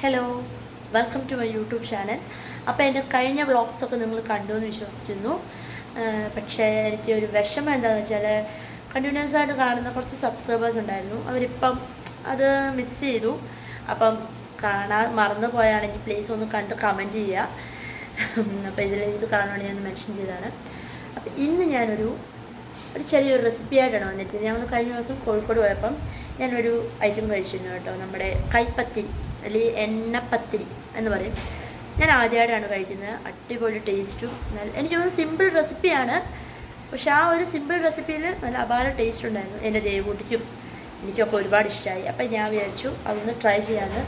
Hello welcome to my YouTube channel അപ്പോൾ എന്റെ കഴിഞ്ഞ വ്ളോഗ്സൊക്കെ നിങ്ങൾ കണ്ടു എന്ന് വിശ്വസിക്കുന്നു പക്ഷേ എനിക്ക് ഒരു വിഷമം എന്താണെന്ന് വെച്ചാൽ കണ്ടിന്യൂസ് ആയിട്ട് കാണുന്ന കുറച്ച് സബ്സ്ക്രൈബേഴ്സ് ഉണ്ടായിരുന്നു. അവരിപ്പം അത് മിസ് ചെയ്തു. അപ്പം കാണാൻ മറന്നു പോയാണെങ്കിൽ പ്ലീസ് ഒന്ന് കണ്ട് കമന്റ് ചെയ്യുക അപ്പോൾ ഇതിൽ ഇത് കാണുവാണെങ്കിൽ ഞാൻ മെൻഷൻ ചെയ്തതാണ്. അപ്പോൾ ഇന്ന് ഞാനൊരു ഒരു ചെറിയൊരു റെസിപ്പി ആയിട്ടാണ് വന്നിരിക്കുന്നത്. ഞങ്ങൾ കഴിഞ്ഞ ദിവസം കോഴിക്കോട് പോയപ്പം ഞാനൊരു ഐറ്റം കഴിച്ചിരുന്നു കേട്ടോ. നമ്മുടെ കൈപ്പത്തിരി അല്ലെങ്കിൽ എണ്ണപ്പത്തിരി എന്ന് പറയും. ഞാൻ ആദ്യമായിട്ടാണ് കഴിക്കുന്നത്. അടിപൊളി ടേസ്റ്റും നല്ല എനിക്ക് തോന്നുന്നു സിമ്പിൾ റെസിപ്പിയാണ് പക്ഷെ ആ ഒരു സിമ്പിൾ റെസിപ്പിയിൽ നല്ല അപാര ടേസ്റ്റ് ഉണ്ടായിരുന്നു എന്റെ ദേവൂട്ടിക്കും. എനിക്കൊക്കെ ഒരുപാട് ഇഷ്ടമായി അപ്പം ഞാൻ വിചാരിച്ചു അതൊന്ന് ട്രൈ ചെയ്യാമെന്ന്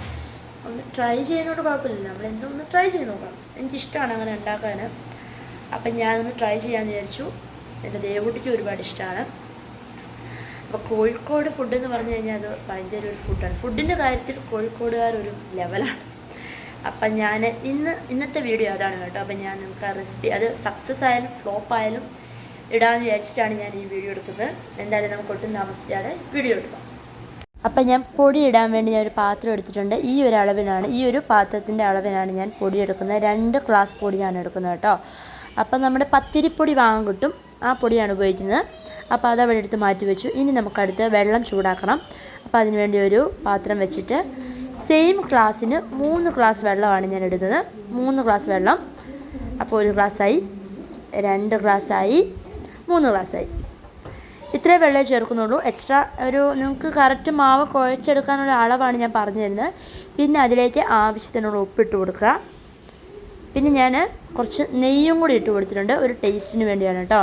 ഒന്ന് ട്രൈ ചെയ്യുന്നതുകൊണ്ട് കുഴപ്പമില്ല നമ്മൾ എന്തോ ഒന്ന് ട്രൈ ചെയ്ത് നോക്കണം. എനിക്കിഷ്ടമാണ് അങ്ങനെ ഉണ്ടാക്കാൻ അപ്പം ഞാനൊന്ന് ട്രൈ ചെയ്യാമെന്ന് വിചാരിച്ചു. എന്റെ ദേവൂട്ടിക്ക് ഒരുപാട് ഇഷ്ടമാണ് അപ്പോൾ കോഴിക്കോട് ഫുഡ് എന്ന് പറഞ്ഞു കഴിഞ്ഞാൽ അത് ഭയങ്കര ഒരു ഫുഡാണ് ഫുഡിന്റെ കാര്യത്തിൽ കോഴിക്കോടുകാർ ഒരു ലെവലാണ് അപ്പം ഞാൻ ഇന്ന് ഇന്നത്തെ വീഡിയോ അതാണ് കേട്ടോ. അപ്പം ഞാൻ നിങ്ങൾക്ക് ആ റെസിപ്പി അത് സക്സസ് ആയാലും ഫ്ലോപ്പ് ആയാലും ഇടാമെന്ന് വിചാരിച്ചിട്ടാണ് ഞാൻ ഈ വീഡിയോ എടുക്കുന്നത്. എന്തായാലും നമുക്ക് ഒട്ടും താമസിച്ചാതെ വീഡിയോ എടുക്കാം. അപ്പം ഞാൻ പൊടി ഇടാൻ വേണ്ടി ഞാൻ ഒരു പാത്രം എടുത്തിട്ടുണ്ട്. ഈ ഒരു അളവിനാണ് ഈ ഒരു പാത്രത്തിന്റെ അളവിനാണ് ഞാൻ പൊടി എടുക്കുന്നത്. രണ്ട് ഗ്ലാസ് പൊടിയാണ് എടുക്കുന്നത് കേട്ടോ. അപ്പം നമ്മുടെ പത്തിരിപ്പൊടി വാങ്ങാൻ കിട്ടും. ആ പൊടിയാണ് ഉപയോഗിക്കുന്നത്. അപ്പോൾ അത് അവിടെ എടുത്ത് മാറ്റി വെച്ചു. ഇനി നമുക്കടുത്ത് വെള്ളം ചൂടാക്കണം. അപ്പോൾ അതിനുവേണ്ടി ഒരു പാത്രം വെച്ചിട്ട് സെയിം ഗ്ലാസ്സിന് മൂന്ന് ഗ്ലാസ് വെള്ളമാണ് ഞാൻ എടുത്തത്. മൂന്ന് ഗ്ലാസ് വെള്ളം. അപ്പോൾ ഒരു ഗ്ലാസ്സായി രണ്ട് ഗ്ലാസ്സായി മൂന്ന് ഗ്ലാസ്സായി ഇത്രേ വെള്ളമേ ചേർക്കുന്നുള്ളൂ. എക്സ്ട്രാ ഒരു നിങ്ങൾക്ക് കറക്റ്റ് മാവ് കുഴച്ചെടുക്കാനുള്ള അളവാണ് ഞാൻ പറഞ്ഞു തരുന്നത്. പിന്നെ അതിലേക്ക് ആവശ്യത്തിനുള്ള ഉപ്പിട്ട് കൊടുക്കുക. പിന്നെ ഞാൻ കുറച്ച് നെയ്യും കൂടി ഇട്ട് കൊടുത്തിട്ടുണ്ട്. ഒരു ടേസ്റ്റിന് വേണ്ടിയാണ് കേട്ടോ.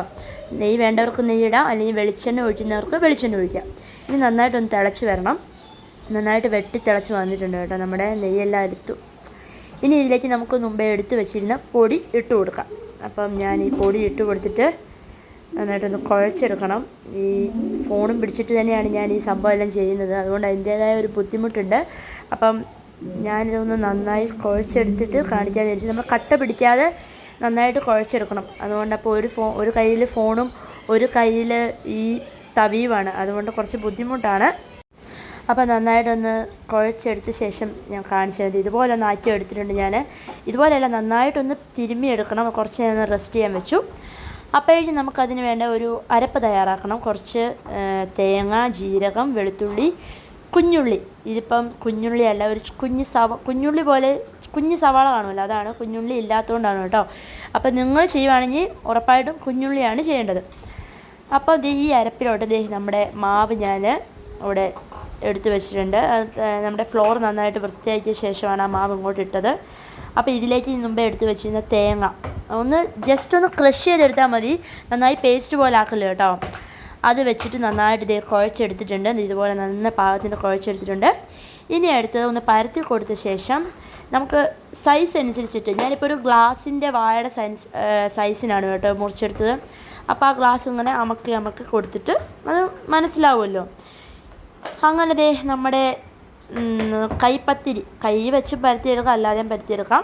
നെയ്യ് വേണ്ടവർക്ക് നെയ്യ് ഇടാം അല്ലെങ്കിൽ വെളിച്ചെണ്ണ ഒഴിക്കുന്നവർക്ക് വെളിച്ചെണ്ണ ഒഴിക്കാം. ഇനി നന്നായിട്ടൊന്ന് തിളച്ച് വരണം. നന്നായിട്ട് വെട്ടി തിളച്ച് വന്നിട്ടുണ്ട് കേട്ടോ. നമ്മുടെ നെയ്യെല്ലാം എടുത്തു. ഇനി ഇതിലേക്ക് നമുക്ക് മുമ്പേ എടുത്ത് വെച്ചിരുന്ന പൊടി ഇട്ട് കൊടുക്കാം. അപ്പം ഞാൻ ഈ പൊടി ഇട്ട് കൊടുത്തിട്ട് നന്നായിട്ടൊന്ന് കുഴച്ചെടുക്കണം. ഈ ഫോണും പിടിച്ചിട്ട് തന്നെയാണ് ഞാൻ ഈ സംഭവം എല്ലാം ചെയ്യുന്നത്. അതുകൊണ്ട് അതിന്റേതായ ഒരു ബുദ്ധിമുട്ടുണ്ട്. അപ്പം ഞാനിതൊന്ന് നന്നായി കുഴച്ചെടുത്തിട്ട് കാണിക്കാൻ വിചാരിച്ചു നമ്മൾ കട്ട പിടിക്കാതെ നന്നായിട്ട് കുഴച്ചെടുക്കണം. അതുകൊണ്ട് അപ്പോൾ ഒരു ഫോ ഒരു കയ്യിൽ ഫോണും ഒരു കയ്യിൽ ഈ തവിയുമാണ്. അതുകൊണ്ട് കുറച്ച് ബുദ്ധിമുട്ടാണ്. അപ്പോൾ നന്നായിട്ടൊന്ന് കുഴച്ചെടുത്ത ശേഷം ഞാൻ കാണിച്ചു തരാം. ഇതുപോലെ ഒന്ന് ആക്കി എടുത്തിട്ടുണ്ട് ഞാൻ ഇതുപോലെയല്ല നന്നായിട്ടൊന്ന് തിരുമ്മി എടുക്കണം കുറച്ച് ഞാൻ റെസ്റ്റ് ചെയ്യാൻ വെച്ചു. അപ്പോഴേക്കും നമുക്കതിന് വേണ്ട ഒരു അരപ്പ് തയ്യാറാക്കണം. കുറച്ച് തേങ്ങ ജീരകം വെളുത്തുള്ളി കുഞ്ഞുള്ളി. ഇതിപ്പം കുഞ്ഞുള്ളി അല്ല ഒരു കുഞ്ഞ് സവ കുഞ്ഞുള്ളി പോലെ കുഞ്ഞ് സവാള കാണുമല്ലോ? അതാണ് കുഞ്ഞുള്ളി ഇല്ലാത്തതുകൊണ്ടാണ് കേട്ടോ. അപ്പം നിങ്ങൾ ചെയ്യുവാണെങ്കിൽ ഉറപ്പായിട്ടും കുഞ്ഞുള്ളിയാണ് ചെയ്യേണ്ടത്. അപ്പോൾ ദേ ഈ അരപ്പിലോട്ട് ദേ നമ്മുടെ മാവ് ഞാൻ അവിടെ എടുത്തു വെച്ചിട്ടുണ്ട്. നമ്മുടെ ഫ്ലോർ നന്നായിട്ട് വൃത്തിയാക്കിയ ശേഷമാണ് ആ മാവ് ഇങ്ങോട്ട് ഇട്ടത്. അപ്പോൾ ഇതിലേക്ക് മുമ്പേ എടുത്തു വെച്ചിരുന്ന തേങ്ങ. ഒന്ന് ജസ്റ്റ് ഒന്ന് ക്രഷ് ചെയ്തെടുത്താൽ മതി. നന്നായി പേസ്റ്റ് പോലെ ആക്കില്ല കേട്ടോ. അത് വെച്ചിട്ട് നന്നായിട്ട് ഇതേ കുഴച്ചെടുത്തിട്ടുണ്ട്. ഇതുപോലെ നന്ന പാകത്തിന് കുഴച്ചെടുത്തിട്ടുണ്ട്. ഇനി അടുത്തത് ഒന്ന് പരത്തി കൊടുത്ത ശേഷം നമുക്ക് സൈസ് അനുസരിച്ചിട്ട്. ഞാനിപ്പോൾ ഒരു ഗ്ലാസിന്റെ വാഴയുടെ സൈസ് സൈസിനാണ് കേട്ടോ മുറിച്ചെടുത്തത്. അപ്പോൾ ആ ഗ്ലാസ് ഇങ്ങനെ അമക്കി അമക്കി കൊടുത്തിട്ട് അത് മനസ്സിലാവുമല്ലോ. അങ്ങനെ ദേ നമ്മുടെ കൈപ്പത്തിരി കൈ വെച്ച് പരത്തിയെടുക്കാം അല്ലാതെയും പരത്തിയെടുക്കാം.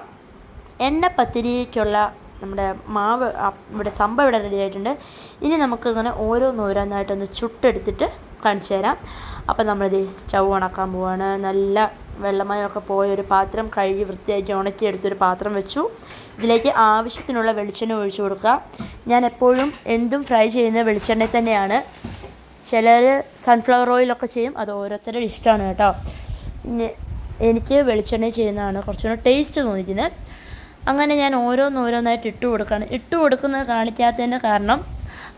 എണ്ണപ്പത്തിരിക്കുള്ള നമ്മുടെ മാവ് ഇവിടെ സംഭവം ഇവിടെ റെഡി ആയിട്ടുണ്ട്. ഇനി നമുക്കിങ്ങനെ ഓരോന്നോരോന്നായിട്ടൊന്ന് ചുട്ടെടുത്തിട്ട് കാണിച്ചു തരാം. അപ്പോൾ നമ്മളിത് സ്റ്റൗ ഉണക്കാൻ പോവാണ്. നല്ല വെള്ളമയമൊക്കെ പോയ ഒരു പാത്രം കഴുകി വൃത്തിയാക്കി ഉണക്കി എടുത്തൊരു പാത്രം വെച്ചു. ഇതിലേക്ക് ആവശ്യത്തിനുള്ള വെളിച്ചെണ്ണ ഒഴിച്ചു കൊടുക്കുക. ഞാൻ എപ്പോഴും എന്തും ഫ്രൈ ചെയ്യുന്ന വെളിച്ചെണ്ണയിൽ തന്നെയാണ്. ചിലർ സൺഫ്ലവർ ഓയിലൊക്കെ ചെയ്യും. അത് ഓരോരുത്തരുടെ ഇഷ്ടമാണ് കേട്ടോ. എനിക്ക് വെളിച്ചെണ്ണ ചെയ്യുന്നതാണ് കുറച്ചുകൂടെ ടേസ്റ്റ് തോന്നിക്കുന്നത്. അങ്ങനെ ഞാൻ ഓരോന്നോരോന്നായിട്ട് ഇട്ട് കൊടുക്കുകയാണ് ഇട്ട് കൊടുക്കുന്നത് കാണിക്കാത്തതിന്റെ കാരണം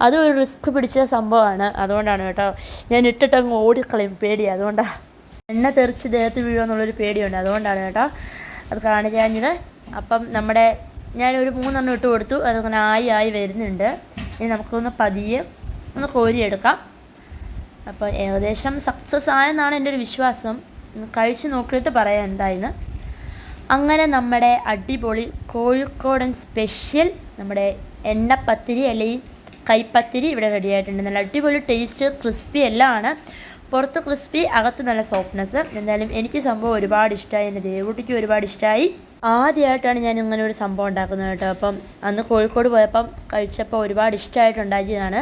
അതും ഒരു റിസ്ക് പിടിച്ച സംഭവമാണ്. അതുകൊണ്ടാണ് കേട്ടോ. ഞാൻ ഇട്ടിട്ടങ്ങ് ഓടിക്കളയും. പേടി. അതുകൊണ്ടാണ് എണ്ണ തെറിച്ച് ദേഹത്ത് വീഴുമെന്നുള്ളൊരു പേടിയുണ്ട്. അതുകൊണ്ടാണ് കേട്ടോ അത് കാണിക്കാഞ്ഞത്. അപ്പം നമ്മുടെ ഞാനൊരു മൂന്നെണ്ണം ഇട്ട് കൊടുത്തു. അതങ്ങനെ ആയി ആയി വരുന്നുണ്ട്. ഇനി നമുക്കൊന്ന് പതിയെ ഒന്ന് കോരിയെടുക്കാം. അപ്പോൾ ഏകദേശം സക്സസ് ആയെന്നാണ് എന്റെ ഒരു വിശ്വാസം. കഴിച്ച് നോക്കിയിട്ട് പറയാം എന്തായെന്ന്. അങ്ങനെ നമ്മുടെ അടിപൊളി കോഴിക്കോടൻ സ്പെഷ്യൽ നമ്മുടെ എണ്ണപ്പത്തിരി അല്ലെങ്കിൽ കൈപ്പത്തിരി ഇവിടെ റെഡി ആയിട്ടുണ്ട്. നല്ല അടിപൊളി ടേസ്റ്റ് ക്രിസ്പി എല്ലാം ആണ് പുറത്ത് ക്രിസ്പി അകത്ത് നല്ല സോഫ്റ്റ്നെസ് എന്തായാലും എനിക്ക് സംഭവം ഒരുപാട് ഇഷ്ടമായി എന്റെ ദേവൂട്ടിക്ക് ഒരുപാട് ഇഷ്ടമായി ആദ്യമായിട്ടാണ് ഞാൻ ഇങ്ങനെ ഒരു സംഭവം ഉണ്ടാക്കുന്നത് കേട്ടോ. അപ്പം അന്ന് കോഴിക്കോട് പോയപ്പം കഴിച്ചപ്പോൾ ഒരുപാട് ഇഷ്ടമായിട്ട് ഉണ്ടാക്കിയതാണ്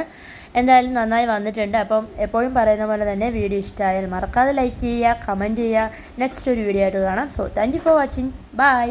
എന്തായാലും നന്നായി വന്നിട്ടുണ്ട്. അപ്പം എപ്പോഴും പറയുന്ന പോലെ തന്നെ വീഡിയോ ഇഷ്ടമായാൽ മറക്കാതെ ലൈക്ക് ചെയ്യുക കമന്റ് ചെയ്യുക. നെക്സ്റ്റ് ഒരു വീഡിയോ ആയിട്ട് കാണാം. So thank for watching bye